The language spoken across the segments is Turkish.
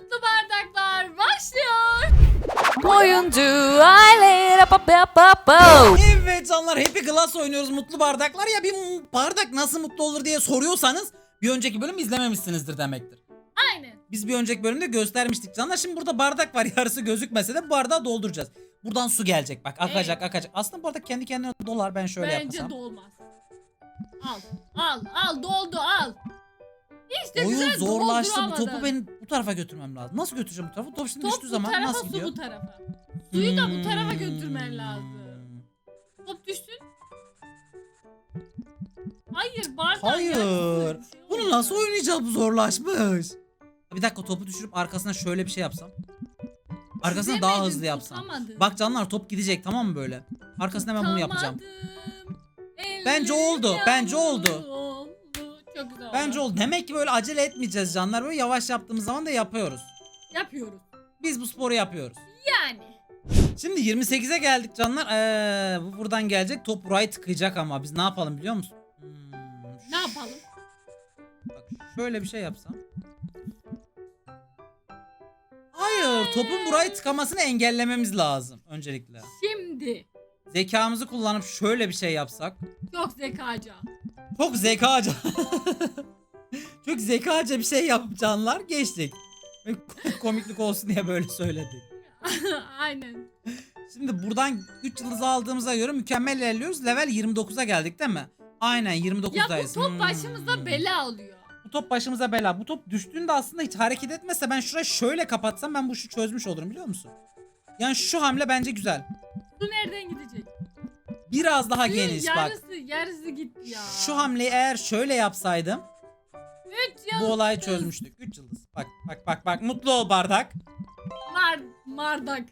Mutlu Bardaklar başlıyor. Oyuncu aile pa pa pa pa. Evet canlar Happy Glass oynuyoruz mutlu bardaklar ya bir bardak nasıl mutlu olur diye soruyorsanız bir önceki bölüm izlememişsinizdir demektir. Aynen. Biz bir önceki bölümde göstermiştik canlar. Şimdi burada bardak var yarısı gözükmese de bu bardağı dolduracağız. Buradan su gelecek bak akacak Evet. akacak. Aslında bu arada kendi kendine dolar ben şöyle Bence yapmasam. dolmaz. Al. Al. Al. Doldu al. İşte Oyun güzel zorlaştı bu topu ben bu tarafa götürmem lazım. Nasıl götüreceğim bu tarafa? Top şimdi Top düştüğü bu zaman tarafa nasıl su gidiyor? bu tarafa. Suyu da bu tarafa Hmm. götürmen lazım. Top düştün. Hayır bardak Hayır. şey Bunu nasıl oynayacağız bu zorlaşmış. Bir dakika topu düşürüp arkasına şöyle bir şey yapsam. Arkasına daha hızlı yapsam. Bak canlar top gidecek tamam mı böyle? Arkasına ben bunu yapacağım. Bence oldu, bence oldu. Bence oldu. Demek ki böyle acele etmeyeceğiz canlar. Böyle yavaş yaptığımız zaman da yapıyoruz. Yapıyoruz. Biz bu sporu yapıyoruz. Yani. Şimdi 28'e geldik canlar. Ee, bu buradan gelecek. Top burayı tıkayacak ama biz ne yapalım biliyor musun? Hmm, Ne yapalım? Bak şöyle bir şey yapsam. Hayır, topun burayı tıkamasını engellememiz lazım öncelikle. Şimdi. Zekamızı kullanıp şöyle bir şey yapsak. Çok zekaca. Çok zekaca. Çok zekaca bir şey yapıp canlar geçtik. Komiklik olsun diye böyle söyledik. Aynen. Şimdi buradan 3 yıldız aldığımıza göre mükemmel ilerliyoruz. Level 29'a geldik değil mi? Aynen Ya 29'dayız. bu top Hmm. başımıza bela oluyor. Bu top başımıza bela. Bu top düştüğünde aslında hiç hareket etmese ben şurayı şöyle kapatsam ben bu işi çözmüş olurum biliyor musun? Yani şu hamle bence güzel. Su nereden gidecek? Biraz daha geniş bak. yarısı, yarısı gitti ya. Şu hamleyi eğer şöyle yapsaydım Üç bu yıldız olayı çözmüştük. 3 yıldız. Bak bak bak bak mutlu ol bardak. Mar mardak.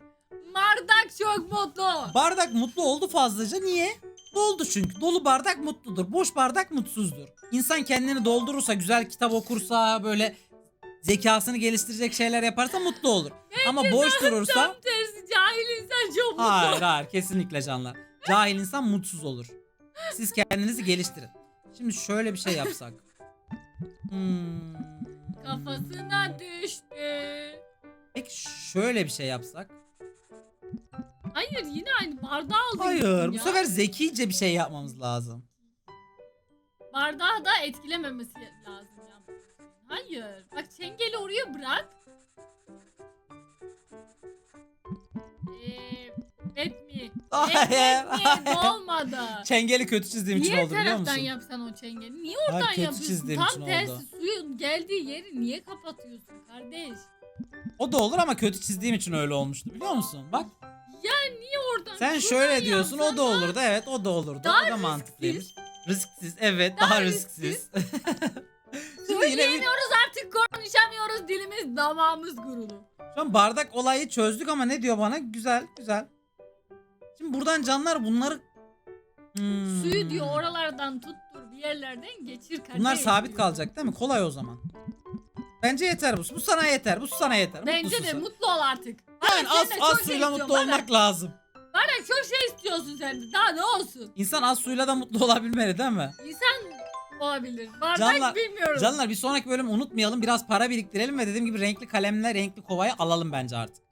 Mardak çok mutlu. Bardak mutlu oldu fazlaca. Niye? Doldu çünkü. Dolu bardak mutludur. Boş bardak mutsuzdur. İnsan kendini doldurursa, güzel kitap okursa, böyle zekasını geliştirecek şeyler yaparsa mutlu olur. Ama boş durursa Tam tersi cahil insan çok mutlu. hayır hayır kesinlikle canlar. Cahil insan mutsuz olur. Siz kendinizi geliştirin. Şimdi şöyle bir şey yapsak. Hmm. Kafasına düştü. Peki şöyle bir şey yapsak. Hayır yine aynı bardağı aldın. Hayır bu ya. sefer zekice bir şey yapmamız lazım. Bardağı da etkilememesi lazım ya. Hayır. Bak çengeli oraya bırak. Eee et mi? Hayır. Et mi? Olmadı. Çengeli kötü çizdiğim için Niye oldu biliyor taraftan musun? yapsan o çengeli? Niye oradan kötü yapıyorsun? çizdiğim Tam için tersi oldu. suyun geldiği yeri niye kapatıyorsun kardeş? O da olur ama kötü çizdiğim için öyle olmuştu biliyor musun? Bak Ya niye oradan? sen Şuradan şöyle diyorsun o yapsan da olurdu. Evet o da olurdu. Daha o da mantıklıymış. Risksiz evet daha, Daha risksiz. Şimdi yine bir, Söyleyemiyoruz artık konuşamıyoruz dilimiz damağımız gurulu. şu an bardak olayı çözdük ama ne diyor bana? Güzel güzel. Şimdi buradan canlar bunları Hmm. Suyu diyor oralardan tuttur bir yerlerden geçir kardeş. Bunlar sabit kalacak değil mi? Kolay o zaman. Bence yeter bu. Bu sana yeter. Bu sana yeter. Bence Mutlusun de sen. mutlu ol artık. Bana az, az şey suyla mutlu istiyorsun. olmak lazım. Bana, bana çok şey istiyorsun sen de. Daha ne olsun? İnsan az suyla da mutlu olabilmeli değil mi? İnsan olabilir. Bardak Canlar- bilmiyorum. Canlar bir sonraki bölüm unutmayalım. Biraz para biriktirelim ve dediğim gibi renkli kalemle renkli kovayı alalım bence artık.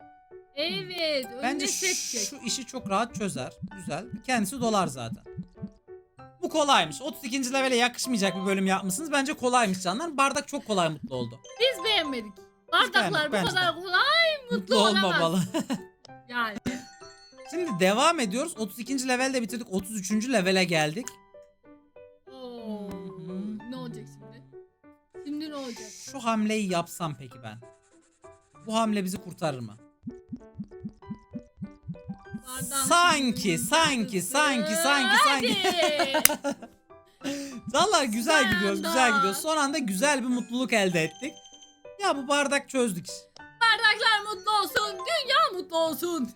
Evet. Bence şu, işi çok rahat çözer. Güzel. Kendisi dolar zaten. Bu kolaymış. 32. levele yakışmayacak bir bölüm yapmışsınız. Bence kolaymış canlar. Bardak çok kolay mutlu oldu. Biz beğenmedik. Bardaklar bu kadar kolay mutlu, olamaz. olmamalı. Yani. Şimdi devam ediyoruz. 32. levelde bitirdik. 33. levele geldik. Oo, ne olacak şimdi? Şimdi ne olacak? Şu hamleyi yapsam peki ben. Bu hamle bizi kurtarır mı? Sanki, sanki, sanki, sanki, sanki. Canlar güzel gidiyoruz, güzel gidiyoruz. Son anda güzel bir mutluluk elde ettik. Ya bu bardak çözdük. Bardaklar mutlu olsun. Dünya mutlu olsun.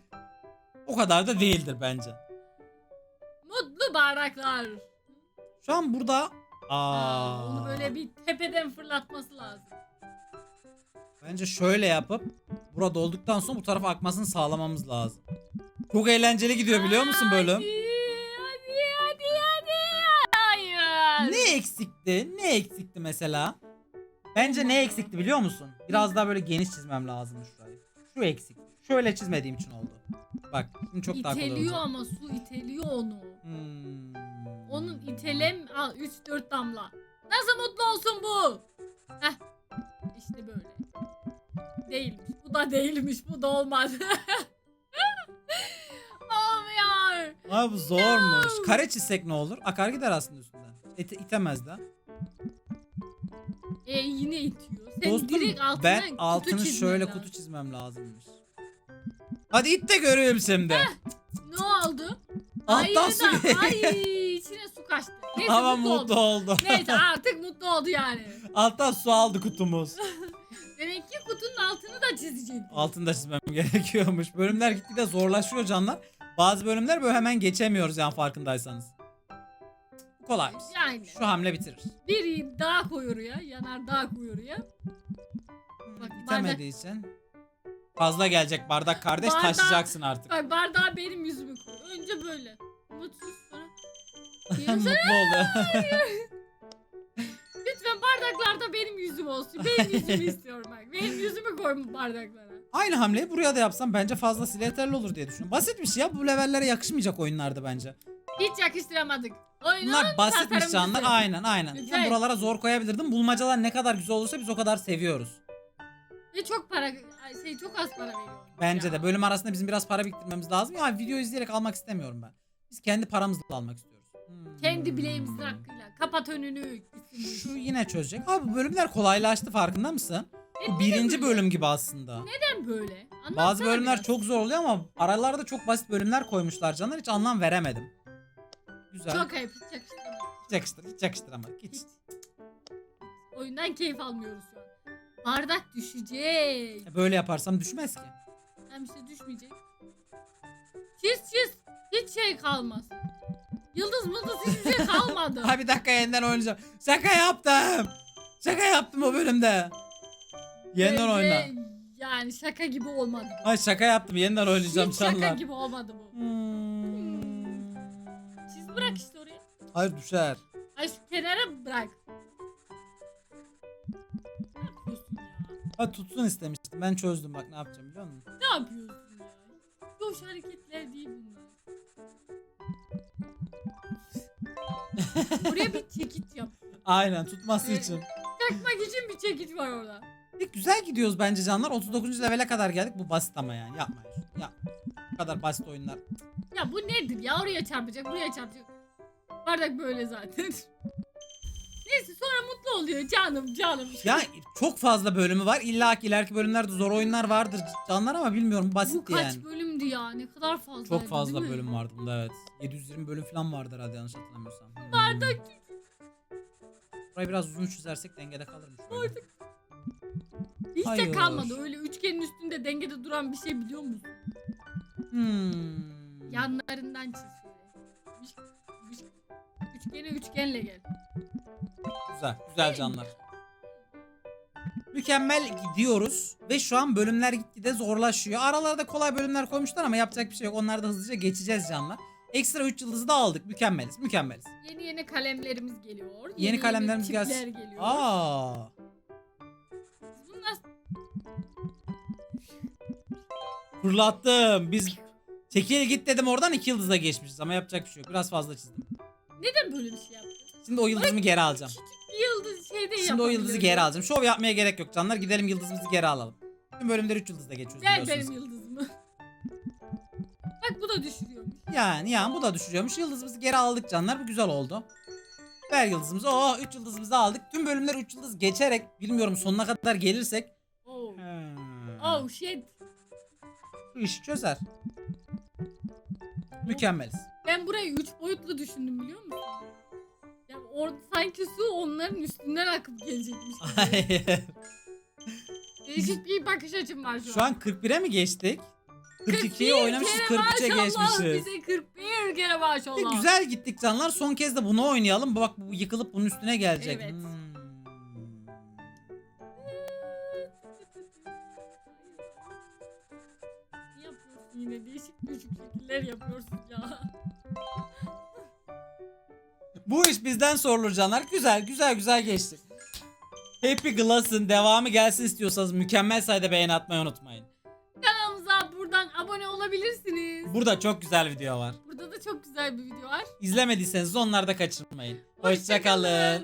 O kadar da değildir bence. Mutlu bardaklar. Şu an burada Aa, Aa, onu böyle bir tepeden fırlatması lazım. Bence şöyle yapıp burada olduktan sonra bu tarafa akmasını sağlamamız lazım. Çok eğlenceli gidiyor biliyor musun bölüm? Hadi, hadi, hadi. Hayır. Ne eksikti? Ne eksikti mesela? Bence ne eksikti biliyor musun? Biraz daha böyle geniş çizmem lazım şurayı. Şu eksik. Şöyle çizmediğim için oldu. Bak şimdi çok daha kolay İteliyor olacak. ama su iteliyor onu. Hmm. Onun itelem al 3 4 damla. Nasıl mutlu olsun bu? Heh. İşte böyle. Değilmiş. Bu da değilmiş. Bu da olmaz. Olmuyor. Abi zormuş. Kare çizsek ne olur? Akar gider aslında üstünden. İte, itemez de. E yine itiyor. Sen Dostum direkt altına ben kutu altını çizmen şöyle lazım. kutu çizmem lazımmış. Hadi it de göreyim şimdi. Ne oldu? Alttan Hayır su da-. Ay içine su kaçtı. Neyse Ama mutlu, mutlu oldu. oldu. Neyse artık mutlu oldu yani. Alttan su aldı kutumuz. Demek ki kutunun altını da çizecek. Altını da çizmem gerekiyormuş. Bölümler gitgide zorlaşıyor canlar. Bazı bölümler böyle hemen geçemiyoruz yani farkındaysanız. Kolaymış. Yani Şu hamle bitirir. bir dağ koyuyor ya. Yanar dağ koyuyor ya. Bak, Bitemediği için. Fazla gelecek bardak kardeş Bardak- taşıyacaksın artık. Bak bardağa benim yüzümü koy. Önce böyle. Mutsuz sonra. Mutlu oldu. Bardaklarda benim yüzüm olsun. Benim yüzümü istiyorum bak. Benim yüzümü koy bardaklara. Aynı hamleyi buraya da yapsam bence fazlasıyla yeterli olur diye düşünüyorum. Basit bir şey ya. Bu levellere yakışmayacak oyunlardı bence. Hiç yakıştıramadık. Oyunun Bunlar basitmiş canlar. Aynen aynen. Güzel. Ben buralara zor koyabilirdim. Bulmacalar ne kadar güzel olursa biz o kadar seviyoruz. Ve çok para şey çok az para veriyor. Bence ya. de bölüm arasında bizim biraz para biriktirmemiz lazım. Ya video izleyerek almak istemiyorum ben. Biz kendi paramızla almak istiyoruz. Hmm. Kendi bileğimizin hakkıyla. Kapat önünü. Şu yine çözecek. Abi bu bölümler kolaylaştı farkında mısın? Bu birinci bölüm gibi aslında. Neden böyle? Anlatsana Bazı bölümler biraz. çok zor oluyor ama aralarda çok basit bölümler koymuşlar canlar. Hiç anlam veremedim. Güzel. Çok ayıp. Hiç yakıştıramadım. Hiç yakıştır, hiç yakıştıramadık. Hiç. Hiç. Oyundan keyif almıyoruz şu an. Bardak düşecek. E, Böyle yaparsam düşmez ki. Hem işte düşmeyecek. Çiz çiz. Hiç şey kalmaz. Yıldız mıldız hiçbir şey kalmadı. Ha bir dakika yeniden oynayacağım. Şaka yaptım. Şaka yaptım o bölümde. Yeniden Bence oyna. Yani şaka gibi olmadı. Ay şaka yaptım. Yeniden oynayacağım Hiç şaka canlar. gibi olmadı bu. Hmm. Çiz bırak işte oraya. Hayır düşer. Ay şu kenara bırak. Ne yapıyorsun ya? Ha tutsun istemiştim. Ben çözdüm bak ne yapacağım biliyor musun? Ne yapıyorsun ya? Boş hareketler değil bunlar. Buraya bir çekiç yap. Aynen tutması Evet. için. Çakmak için bir çekiç var orada. E, güzel gidiyoruz bence canlar. 39. levele kadar geldik. Bu basit ama yani. Yapmayın. Ya. Bu kadar basit oyunlar. Ya bu nedir ya? Oraya çarpacak, buraya çarpacak. Bardak böyle zaten. Neyse sonra mutlu oluyor canım canım. Ya çok fazla bölümü var. İlla ki ileriki bölümlerde zor oyunlar vardır canlar ama bilmiyorum bu basit kaç yani. bölümdü ya? Ne kadar fazla. Çok fazla bölüm vardı bunda evet. 720 bölüm falan vardır herhalde yanlış hatırlamıyorsam. Hmm. Bardak Burayı biraz uzun çizersek dengede kalırmış. Bardak. hiç de Hayır. kalmadı. Öyle üçgenin üstünde dengede duran bir şey biliyor musun? Hmm. Yanlarından çiz şöyle. Üç- üç- Üçgene üçgenle gel. Güzel, güzel canlar. Mükemmel gidiyoruz ve şu an bölümler gitgide zorlaşıyor. Aralarda kolay bölümler koymuşlar ama yapacak bir şey yok. Onları da hızlıca geçeceğiz canlar. Ekstra 3 yıldızı da aldık. Mükemmeliz, mükemmeliz. Yeni yeni kalemlerimiz geliyor. Yeni kalemlerimiz tipler gelsin. geliyor. Aa. Fırlattım. Biz çekil git dedim oradan 2 yıldızla geçmişiz ama yapacak bir şey yok. Biraz fazla çizdim. neden böyle bir şey yaptın? Şimdi o yıldızımı geri alacağım. Yıldız şeyde Şimdi o yıldızı geri alacağım. Şov yapmaya gerek yok canlar. Gidelim yıldızımızı geri alalım. Tüm bölümleri 3 yıldızla geçiyoruz Ver biliyorsunuz. benim yıldızımı. Bak bu da düşürüyormuş. Yani yani bu da düşürüyormuş. Yıldızımızı geri aldık canlar. Bu güzel oldu. Ver yıldızımızı. Oh 3 yıldızımızı aldık. Tüm bölümler 3 yıldız geçerek bilmiyorum sonuna kadar gelirsek. Oh. Oh shit. Bu işi çözer. Mükemmeliz. Ben burayı üç boyutlu düşündüm biliyor musun? Orada sanki su onların üstünden akıp gelecekmiş. Hayır. Değişik bir bakış açım var şu, Şu an 41'e mi geçtik? 42'yi 41 oynamışız kere 43'e maşallah, geçmişiz. Bize 41 kere maşallah. E, güzel gittik canlar. Son kez de bunu oynayalım. Bak bu yıkılıp bunun üstüne gelecek. Evet. Hmm. Ne yapıyorsun yine değişik değişik şekiller yapıyorsun ya. Bu iş bizden sorulur canlar. Güzel güzel güzel geçtik. Happy Glass'ın devamı gelsin istiyorsanız mükemmel sayıda beğeni atmayı unutmayın. Kanalımıza buradan abone olabilirsiniz. Burada çok güzel video var. Burada da çok güzel bir video var. İzlemediyseniz onları da kaçırmayın. Hoşça Hoşçakalın. kalın.